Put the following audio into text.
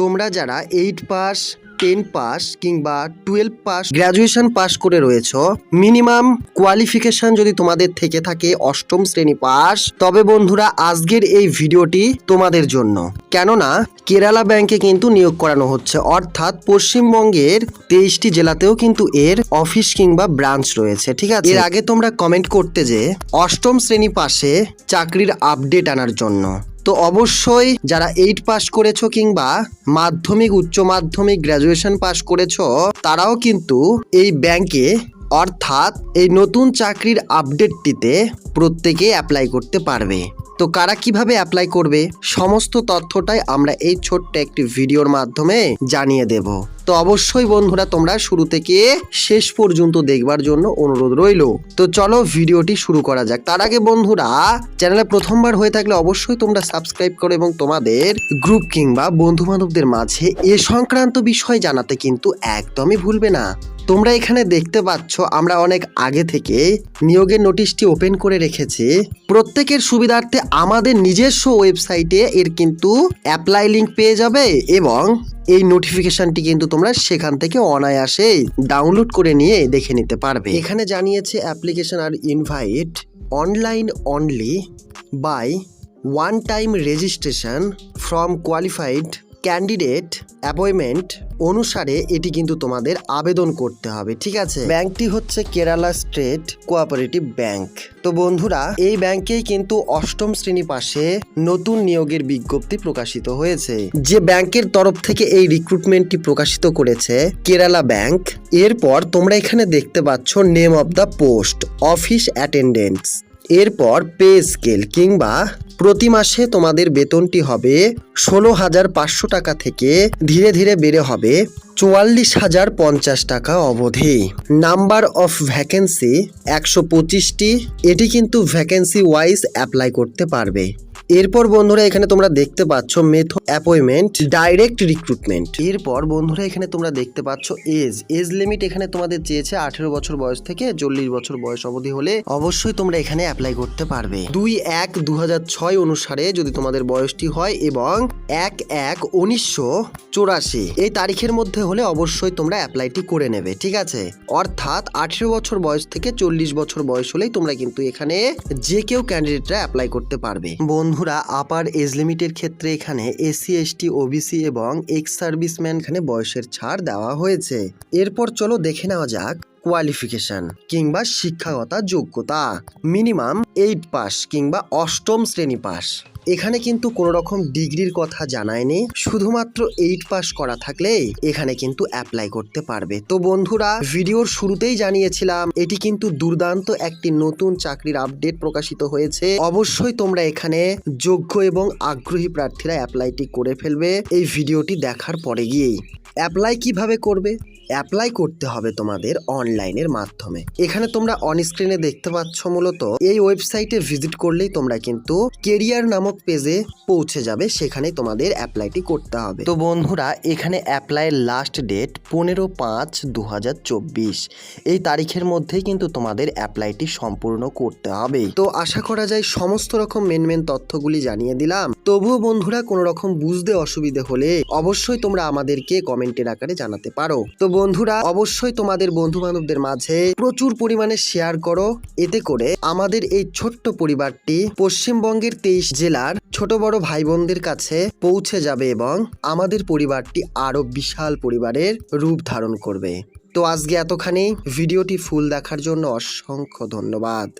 তোমরা যারা eight pass ten pass কিংবা টুয়েলভ পাস গ্র্যাজুয়েশন পাস করে রয়েছ মিনিমাম কোয়ালিফিকেশন যদি তোমাদের থেকে থাকে অষ্টম শ্রেণি পাস তবে বন্ধুরা আজকের এই ভিডিওটি তোমাদের জন্য। কেননা, কেরালা ব্যাংকে কিন্তু নিয়োগ করানো হচ্ছে। অর্থাৎ পশ্চিমবঙ্গের তেইশটি জেলাতেও কিন্তু এর অফিস কিংবা ব্রাঞ্চ রয়েছে, ঠিক আছে? এর আগে তোমরা কমেন্ট করতে যে, অষ্টম শ্রেণি পাশে চাকরির আপডেট আনার জন্য। তো অবশ্যই যারা এইট পাস করেছ কিংবা মাধ্যমিক, উচ্চ মাধ্যমিক গ্রাজুয়েশন পাস করেছ, তারাও কিন্তু এই ব্যাংকে অর্থাৎ এই নতুন চাকরির আপডেটটিতে প্রত্যেকে অ্যাপ্লাই করতে পারবে। তো কারা কীভাবে অ্যাপ্লাই করবে? সমস্ত তথ্যটাই আমরা এই ছোট্ট একটি ভিডিওর মাধ্যমে জানিয়ে দেব। তো অবশ্যই বন্ধুরা, তোমরা শুরু থেকে শেষ পর্যন্ত দেখবার জন্য অনুরোধ রইল। তো চলো ভিডিওটি শুরু করা যাক। তার আগে বন্ধুরা, চ্যানেলে প্রথমবার হয়ে থাকলে অবশ্যই তোমরা সাবস্ক্রাইব করো এবং তোমাদের গ্রুপ কিংবা বন্ধু বান্ধবদের মাঝে এ সংক্রান্ত বিষয় জানাতে কিন্তু একদমই ভুলবে না। তোমরা এখানে দেখতে পাচ্ছ আমরা অনেক আগে থেকে নিয়োগের নোটিশটি ওপেন করে রেখেছি। প্রত্যেকের সুবিধার্থে আমাদের নিজস্ব ওয়েবসাইটে এর কিন্তু অ্যাপ্লাই লিঙ্ক পেয়ে যাবে এবং এই নোটিফিকেশনটি কিন্তু তোমরা সেখান থেকে অনায়াসে ডাউনলোড করে নিয়ে দেখে নিতে পারবে। এখানে জানিয়েছে application R invite online only by one time registration from qualified candidate appointment অনুসারে এটি কিন্তু তোমাদের আবেদন করতে হবে, ঠিক আছে? ব্যাংকটি হচ্ছে কেরালা স্টেট কোঅপারেটিভ ব্যাংক। তো বন্ধুরা, এই ব্যাংকেই কিন্তু অষ্টম শ্রেণি পাশে নতুন নিয়োগের বিজ্ঞপ্তি প্রকাশিত হয়েছে। যে ব্যাংকের তরফ থেকে এই রিক্রুটমেন্টটি প্রকাশিত করেছে কেরালা ব্যাংক, এরপর তোমরা এখানে দেখতে পাচ্ছ name of the post office attendance এরপর পে স্কেল কিংবা প্রতি মাসে তোমাদের বেতনটি হবে ষোলো হাজার পাঁচশো টাকা থেকে ধীরে ধীরে বেড়ে হবে চুয়াল্লিশ হাজার পঞ্চাশ টাকা অবধি। নাম্বার অফ ভ্যাকেন্সি একশো পঁচিশটি। এটি কিন্তু ভ্যাকেন্সি ওয়াইজ অ্যাপ্লাই করতে পারবে। এরপর বন্ধুরা এখানে তোমরা দেখতে পাচ্ছ মেথো অ্যাপয়েন্টমেন্ট ডাইরেক্ট রিক্রুটমেন্ট এরপর বন্ধুরা এখানে তোমরা দেখতে পাচ্ছ এজ এজ লিমিট এখানে তোমাদের চেয়েছে আঠেরো বছর বয়স থেকে চল্লিশ বছর বয়স অবধি হলে অবশ্যই তোমরা এখানে অ্যাপ্লাই করতে পারবে। দুই এক দু অনুসারে যদি তোমাদের বয়সটি হয় এবং এক এক উনিশশো এই তারিখের মধ্যে হলে অবশ্যই তোমরা অ্যাপ্লাইটি করে নেবে, ঠিক আছে? অর্থাৎ আঠেরো বছর বয়স থেকে চল্লিশ বছর বয়স হলেই তোমরা কিন্তু এখানে যে কেউ ক্যান্ডিডেটরা অ্যাপ্লাই করতে পারবে। বন্ধুরা, আপার এজ লিমিটের ক্ষেত্রে এখানে এসি এসটি, ওবিসি এবং এক্স সার্ভিসম্যান এখানে বয়সের ছাড় দেওয়া হয়েছে। এরপর চলো দেখে নেওয়া যাক কোয়ালিফিকেশন কিংবা শিক্ষাগত যোগ্যতা। মিনিমাম এইট পাস কিংবা অষ্টম শ্রেণি পাস এখানে কিন্তু কোনো রকম ডিগ্রির কথা জানায়নি শুধুমাত্র এইট পাস করা থাকলে এখানে কিন্তু অ্যাপ্লাই করতে পারবে। তো বন্ধুরা, ভিডিওর শুরুতেই জানিয়েছিলাম, এটি কিন্তু দুর্দান্ত একটি নতুন চাকরির আপডেট প্রকাশিত হয়েছে। অবশ্যই তোমরা এখানে যোগ্য এবং আগ্রহী প্রার্থীরা অ্যাপ্লাইটি করে ফেলবে এই ভিডিওটি দেখার পরে গিয়েই। অ্যাপ্লাই কীভাবে করবে? অ্যাপ্লাই করতে হবে তোমাদের অনলাইনের মাধ্যমে। এখানে তোমরা অন স্ক্রিনে দেখতে পাচ্ছ মূলত এই ওয়েবসাইটে ভিজিট করলেই তোমরা কিন্তু কেরিয়ার নামক পেজে পৌঁছে যাবে সেখানে তোমাদের অ্যাপ্লাইটি করতে হবে। তো বন্ধুরা, এখানে অ্যাপ্লাইয়ের লাস্ট ডেট পনেরো পাঁচ দু এই তারিখের মধ্যেই কিন্তু তোমাদের অ্যাপ্লাইটি সম্পূর্ণ করতে হবে। তো আশা করা যায় সমস্ত রকম মেন মেন তথ্যগুলি জানিয়ে দিলাম। তবুও বন্ধুরা, কোনো রকম বুঝতে অসুবিধে হলে অবশ্যই তোমরা আমাদেরকে কমেন্টের আকারে জানাতে পারো। তো বন্ধুরা, অবশ্যই তোমাদের বন্ধু বান্ধবদের মাঝে প্রচুর পরিমাণে শেয়ার করো। এতে করে আমাদের এই ছোট্ট পরিবারটি পশ্চিমবঙ্গের তেইশ জেলার ছোট বড় ভাই বোনদের কাছে পৌঁছে যাবে এবং আমাদের পরিবারটি আরও বিশাল পরিবারের রূপ ধারণ করবে। তো আজকে এতখানি। ভিডিওটি ফুল দেখার জন্য অসংখ্য ধন্যবাদ।